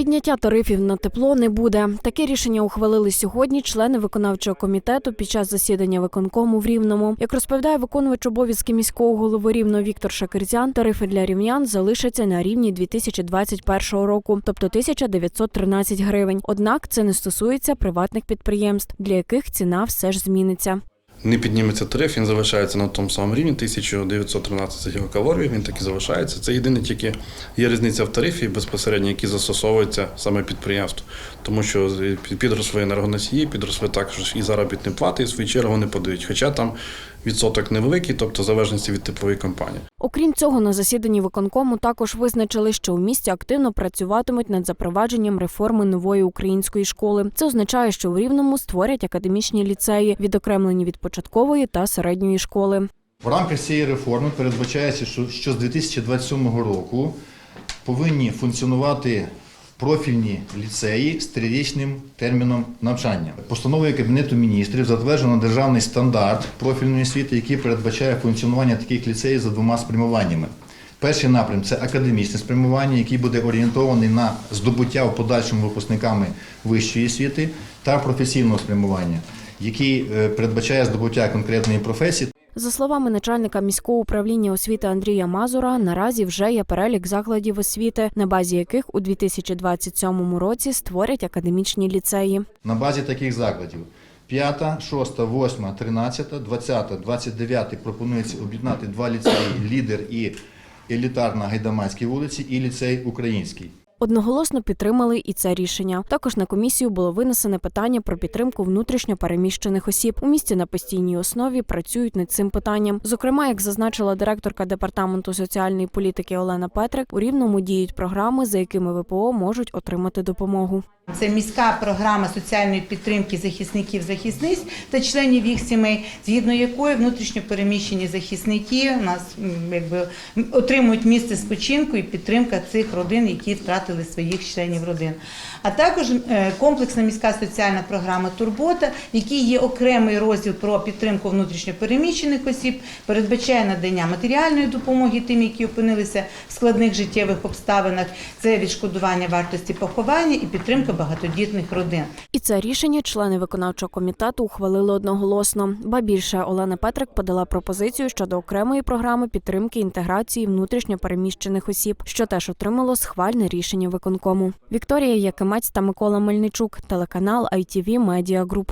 Підняття тарифів на тепло не буде. Таке рішення ухвалили сьогодні члени виконавчого комітету під час засідання виконкому в Рівному. Як розповідає виконувач обов'язки міського голови Рівного Віктор Шакирзян, тарифи для рівнян залишаться на рівні 2021 року, тобто 1913 гривень. Однак це не стосується приватних підприємств, для яких ціна все ж зміниться. Не підніметься тариф, він залишається на тому самому рівні 1913 кілокалорій, він так і залишається. Це єдине тільки є різниця в тарифі безпосередньо, які застосовуються саме підприємству. Тому що підросли енергоносії, підросли також і заробітні плати, і в свою чергу не подають. Хоча там відсоток невеликий, тобто залежності від теплової компанії. Окрім цього, на засіданні виконкому також визначили, що у місті активно працюватимуть над запровадженням реформи нової української школи. Це означає, що в Рівному створять академічні ліцеї, відокремлені від початкової та середньої школи. В рамках цієї реформи передбачається, що, з 2027 року повинні функціонувати профільні ліцеї з трирічним терміном навчання. Постановою Кабінету міністрів затверджено державний стандарт профільної освіти, який передбачає функціонування таких ліцеїв за двома спрямуваннями. Перший напрям це академічне спрямування, який буде орієнтований на здобуття в подальшому випускниками вищої освіти та професійного спрямування, який е, передбачає здобуття конкретної професії За словами начальника міського управління освіти Андрія Мазура, наразі вже є перелік закладів освіти, на базі яких у 2027 році створять академічні ліцеї. На базі таких закладів 5, 6, 8, 13, 20, 29 пропонується об'єднати два ліцеї лідер і елітарна Гайдамацькій вулиці і ліцей український. Одноголосно підтримали і це рішення. Також на комісію було винесене питання про підтримку внутрішньо переміщених осіб. У місті на постійній основі працюють над цим питанням. Зокрема, як зазначила директорка департаменту соціальної політики Олена Петрик, у рівному діють програми, за якими ВПО можуть отримати допомогу. Це міська програма соціальної підтримки захисників захисниць та членів їх сімей, згідно якої внутрішньо переміщені захисники у нас якби отримують місце спочинку і підтримка цих родин, які втратили своїх членів родин. А також е, комплексна міська соціальна програма Турбота, в є окремий розділ про підтримку внутрішньо переміщених осіб, передбачає надання матеріальної допомоги тим, які опинилися в складних життєвих обставинах. Це відшкодування вартості поховання і підтримка багатодітних родин. І це рішення члени виконавчого комітету ухвалили одноголосно. Ба більше Олена Петрик подала пропозицію щодо окремої програми підтримки інтеграції внутрішньопереміщених осіб, що теж отримало схвальне рішення виконкому. Вікторія Якимець та Микола Мельничук, телеканал ITV Media Group.